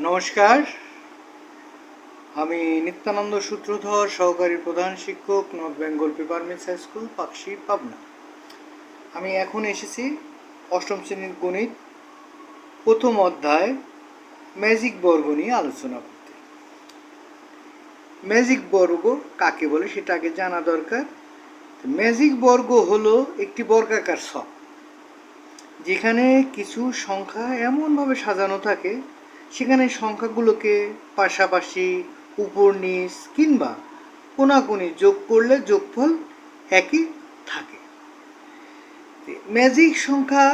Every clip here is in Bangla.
নমস্কার। আমি নিত্যানন্দ সূত্রধর, সহকারী প্রধান শিক্ষক, North Bengal paper paper mills high school, Pakshi, Pabna. আমি এখন এসেছি অষ্টম শ্রেণির গণিত, প্রথম অধ্যায়, ম্যাজিক বর্গ নিয়ে আলোচনা করতে। ম্যাজিক বর্গ কাকে বলে সেটা আগে জানা দরকার। ম্যাজিক বর্গ হলো একটি বর্গাকার ছক যেখানে কিছু সংখ্যা এমনভাবে সাজানো থাকে সেখানে সংখ্যাগুলোকে পাশাপাশি উপর, নিচ কিংবা কোনাকুনি যোগ করলে যোগফল একই থাকে। ম্যাজিক সংখ্যা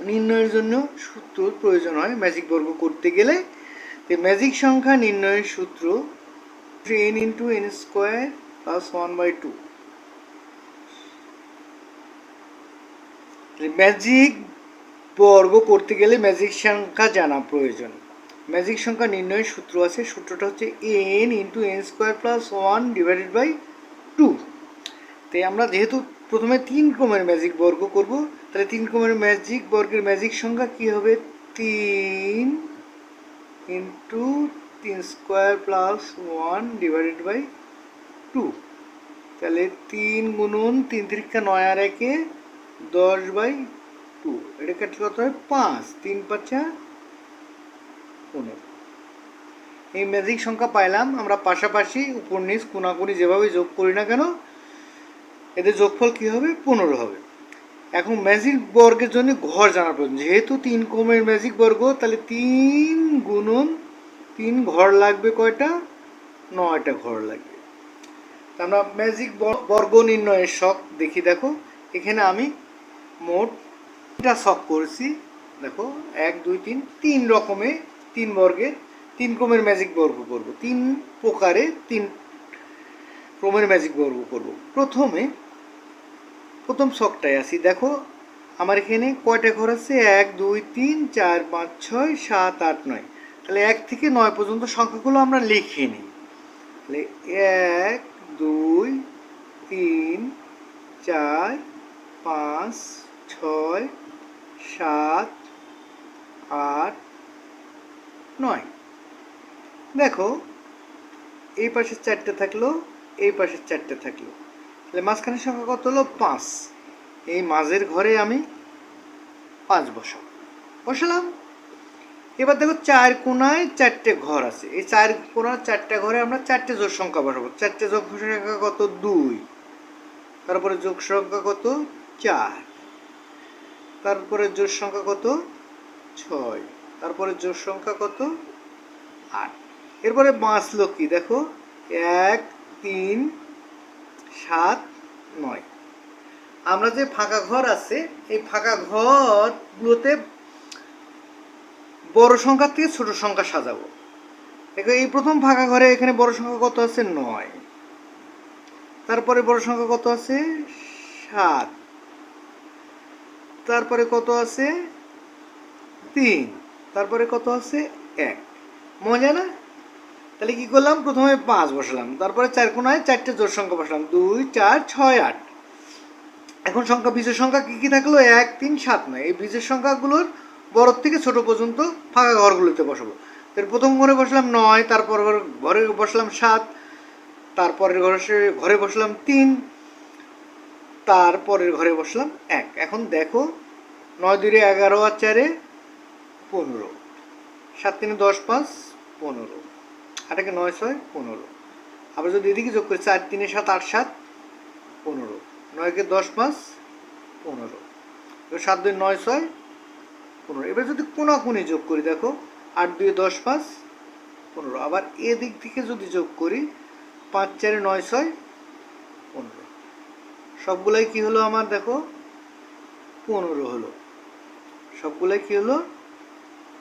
নির্ণয়ের জন্য সূত্র প্রয়োজন হয় ম্যাজিক বর্গ করতে গেলে। ম্যাজিক সংখ্যা নির্ণয়ের সূত্র n into n square plus one by two magic বর্গ করতে গেলে ম্যাজিক সংখ্যা জানা প্রয়োজন। ম্যাজিক সংখ্যা নির্ণয়ের সূত্র আছে, সূত্রটা হচ্ছে n into n square plus one divided by two তাই আমরা যেহেতু প্রথমে তিন ক্রমের ম্যাজিক বর্গ করব, তাহলে তিন ক্রমের ম্যাজিক বর্গের ম্যাজিক সংখ্যা কী হবে? তিন ইন্টু তিন square plus one divided by two তাহলে তিন গুণন তিন তিরিকা নয় আর একে দশ বাই টু এটা কাটলে কত হয় পাঁচ, তিন পাঁচা পনেরো। এই ম্যাজিক সংখ্যা পাইলাম, আমরা পাশাপাশি উপর নিচ কোনাকুনি যেভাবে যোগ করি না কেন, এদের যোগফল কী হবে? পনেরো হবে। এখন ম্যাজিক বর্গের জন্য ঘর জানা প্রয়োজন। যেহেতু তিন কমের ম্যাজিক বর্গ, তাহলে তিন গুণন, তিন ঘর লাগবে কয়টা? নয়টা ঘর লাগবে। আমরা ম্যাজিক বর্গ নির্ণয়ের শখ দেখি দেখো। এখানে আমি মোট তিনটা শখ করেছি। দেখো, এক, দুই, তিন তিন রকমে তিন বর্গের তিন ক্রমের ম্যাজিক বর্গ করব। তিন প্রকারে তিন ক্রমের ম্যাজিক বর্গ করব। প্রথমে, প্রথম শখটায় আসি। দেখো, আমার এখানে কয়টা ঘর আছে? এক, দুই, তিন, চার, পাঁচ, ছয়, সাত, আট, নয়। তাহলে এক থেকে নয় পর্যন্ত সংখ্যাগুলো আমরা লিখে নিই। তাহলে এক, দুই, তিন, চার, পাঁচ, ছয় সাত, আট, নয়। দেখো, এই পাশের চারটে থাকল, এই পাশের চারটে থাকল। তাহলে মাঝখানের সংখ্যা কত হলো? পাঁচ। এই মাঝের ঘরে আমি পাঁচ বসাব বসালাম। এবার দেখো, চার কোনায় চারটে ঘর আছে। এই চার কোনার চারটে ঘরে আমরা চারটে যোগ সংখ্যা বসাবো। চারটে যোগ সংখ্যা কত? দুই। তারপরে যোগ সংখ্যা কত? চার। তারপরে জোর সংখ্যা কত? ছয়। তারপরে জোর সংখ্যা কত? আট। এরপরে বাঁচলো কি? দেখো, এক, তিন, সাত, নয়। আমরা যে ফাঁকা ঘর আছে, এই ফাঁকা ঘরগুলোতে বড় সংখ্যা থেকে ছোট সংখ্যা সাজাবো। দেখো, এই প্রথম ফাঁকা ঘরে এখানে বড় সংখ্যা কত আছে? নয়। তারপরে বড় সংখ্যা কত আছে? সাত। তারপরে কত আছে? তিন। তারপরে কত আছে? এক। মজা না? তাহলে কি করলাম? প্রথমে পাঁচ বসালাম। তারপরে চার কোনায় চারটে জোর সংখ্যা বসালাম। দুই, চার, ছয়, আট। এখন সংখ্যা, বীজের সংখ্যা কি কি থাকল? এক, তিন, সাত নয়। এই বীজের সংখ্যাগুলোর বড় থেকে ছোট পর্যন্ত ফাঁকা ঘরগুলোতে বসাবো। তার প্রথম ঘরে বসলাম নয়, তারপর ঘরে বসলাম সাত, তারপরের ঘরে ঘরে বসলাম তিন, তারপরের ঘরে বসলাম এক। এখন দেখো নয় দুই এগারো আর চারে পনেরো। সাত তিনে দশ পাঁচ পনেরো। আটাকে নয় ছয় পনেরো। আবার যদি এদিকে যোগ করি, চার তিনে সাত আট সাত পনেরো। নয়কে দশ পাঁচ পনেরো। এবার সাত দুই নয় ছয় পনেরো। এবার যদি কোনাকুনি যোগ করি, দেখো, আট দুই দশ পাঁচ পনেরো। আবার এদিক থেকে যদি যোগ করি, পাঁচ চারে নয় ছয় পনেরো। সবগুলাই কি হলো আমার, দেখো, পনেরো হলো। সবগুলাই কি হলো?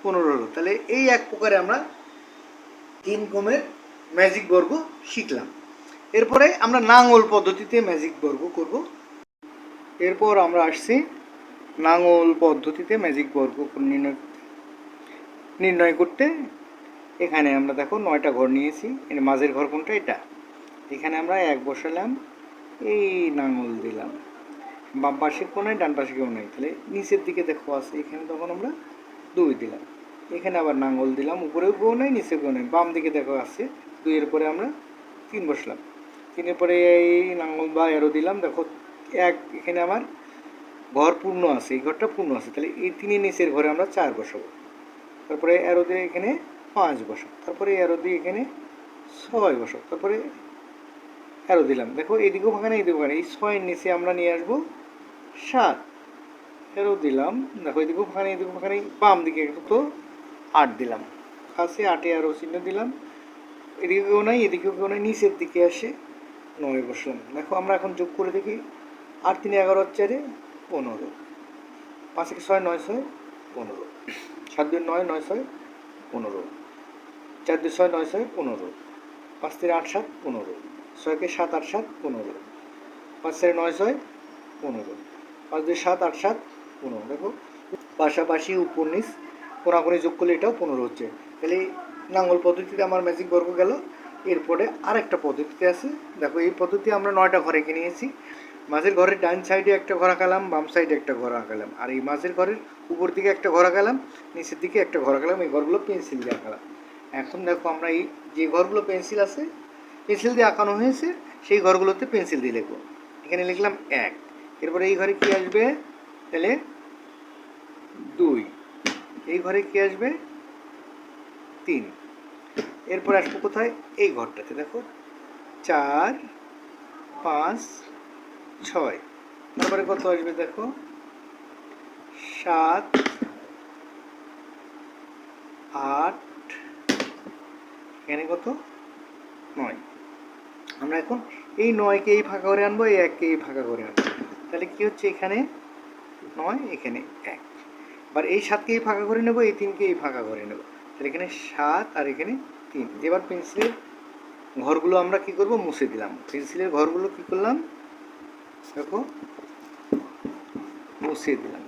পনেরো হলো। তাহলে এই এক প্রকারে আমরা তিন কমের ম্যাজিক বর্গ শিখলাম। এরপরে আমরা নাঙ্গল পদ্ধতিতে ম্যাজিক বর্গ করব। এরপর আমরা আসছি নাঙ্গল পদ্ধতিতে ম্যাজিক বর্গ নির্ণয় নির্ণয় করতে। এখানে আমরা দেখো নয়টা ঘর নিয়েছি। মাঝের ঘর কোনটা? এটা। এখানে আমরা এক বসালাম। এই নাঙল দিলাম। বাম পাশে কোনায়, ডান পাশে কেউ নেই। তাহলে নিচের দিকে দেখো, আছে এখানে তখন আমরা দুই দিলাম। এখানে আবার নাঙ্গল দিলাম, উপরেও কেউ নেই নিচে কেউ নেই। বাম দিকে দেখো, আছে দুইয়ের পরে আমরা তিন বসলাম। তিনের পরে এই নাঙ্গল বা এরো দিলাম। দেখো, এক, এখানে আমার ঘর পূর্ণ আছে, এই ঘরটা পূর্ণ আছে। তাহলে এই তিনের নিচের ঘরে আমরা চার বসাবো। তারপরে এরো দিয়ে এখানে পাঁচ বসাবো। তারপরে এরো দিয়ে এখানে ছয় বসাবো। তারপরে এরো দিলাম। দেখো এদিকেও ফাঁকা নেই এদিকেও নেই। এই ছয়ের নিচে আমরা নিয়ে আসব সাত এরো দিলাম। দেখো এদিকেও ওখানে নেই ওখানে, বাম দিকে তো আট দিলাম। কাছে আটে আরও চিহ্ন দিলাম। এদিকে কেউ নাই, এদিকেও কেউ নাই, নিচের দিকে আসে নয় বসলাম। দেখো, আমরা এখন যোগ করে দেখি। আট তিন এগারো চারে পনেরো। পাঁচ থেকে ছয়, নয় ছয়, পনেরো। সাত দুই নয় নয় ছয়, পনেরো। চার দুই ছয়, নয় ছয়, পনেরো। পাঁচ তিন আট সাত, পনেরো। ছয়কে সাত, আট সাত, পনেরো। পাঁচ চারে নয় ছয়, পনেরো। পাঁচ দুই সাত আট সাত পনেরো। দেখো, পাশাপাশি উপর নিচ কোনাকুনি যোগ করলে এটাও পনেরো হচ্ছে। তাহলে নাঙ্গল পদ্ধতিতে আমার ম্যাজিক বর্গ গেল। এরপরে আরেকটা পদ্ধতিতে আছে। দেখো, এই পদ্ধতি আমরা নয়টা ঘরে কিনে নিয়েছি। মাঝের ঘরের ডান সাইডে একটা ঘর আঁকালাম, বাম সাইডে একটা ঘর আঁকালাম। আর এই মাঝের ঘরের উপর দিকে একটা ঘর আঁকালাম, নিচের দিকে একটা ঘর আঁকালাম, এই ঘরগুলো পেন্সিল দিয়ে আঁকালাম। এখন দেখো, আমরা এই যে ঘরগুলো পেন্সিল আছে পেন্সিল দিয়ে আঁকানো হয়েছে, সেই ঘরগুলোতে পেন্সিল দিয়ে লিখব। এখানে লিখলাম এক। এরপরে এই ঘরে কি আসবে? তাহলে দুই। এই ঘরে কি আসবে? তিন। এরপর আসব কোথায়? এই ঘরটাতে, দেখো। চার, পাঁচ, ছয়। তারপরে কত আসবে, দেখো? সাত, আট। এখানে কত? নয়। আমরা এখন এই নয়কে এই ফাঁকা করে আনব, এই এককে এই ফাঁকা করে আনব। তাহলে কি হচ্ছে এখানে? নয়, এখানে এক। এবার এই সাতকে এই ফাঁকা করে নেব, এই তিনকে এই ফাঁকা করে নেব। তাহলে এখানে সাত আর এখানে তিন। এবার পেন্সিলের ঘরগুলো আমরা কি করব? মুছে দিলাম। পেন্সিলের ঘরগুলো কি করলাম? দেখো, মুছে দিলাম।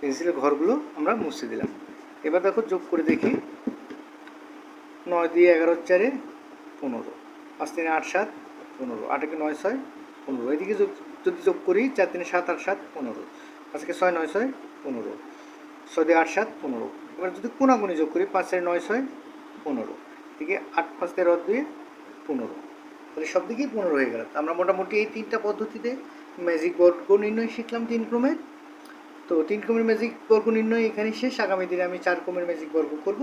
পেন্সিলের ঘরগুলো আমরা মুছে দিলাম। এবার দেখো, যোগ করে দেখি। নয় দিয়ে এগারো, চারে পনেরো। পাঁচ, তিনে, আট, সাত। পনেরো, আটকে নয় ছয় পনেরো। এদিকে যদি যোগ করি, চার তিনে সাত, আট, সাত, পনেরো। পাঁচকে ছয়, নয়, ছয়, পনেরো। ছয় দিয়ে আট, সাত, পনেরো। এবার যদি কোনাকুনি যোগ করি, পাঁচ, চারে, নয়, ছয়, পনেরো। এদিকে আট, পাঁচ, তেরো দুয়ে পনেরো। তাহলে সব দিকেই পনেরো হয়ে গেল। আমরা মোটামুটি এই তিনটা পদ্ধতিতে ম্যাজিক বর্গ নির্ণয় শিখলাম তিন ক্রমের তো তিন ক্রমের ম্যাজিক বর্গ নির্ণয় এখানে শেষ। আগামী দিনে আমি চার ক্রমের ম্যাজিক বর্গ করব।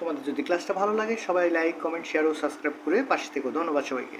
তোমাদের যদি ক্লাসটা ভালো লাগে, সবাই লাইক কমেন্ট শেয়ার ও সাবস্ক্রাইব করে পাশে থেকো। ধন্যবাদ সবাইকে।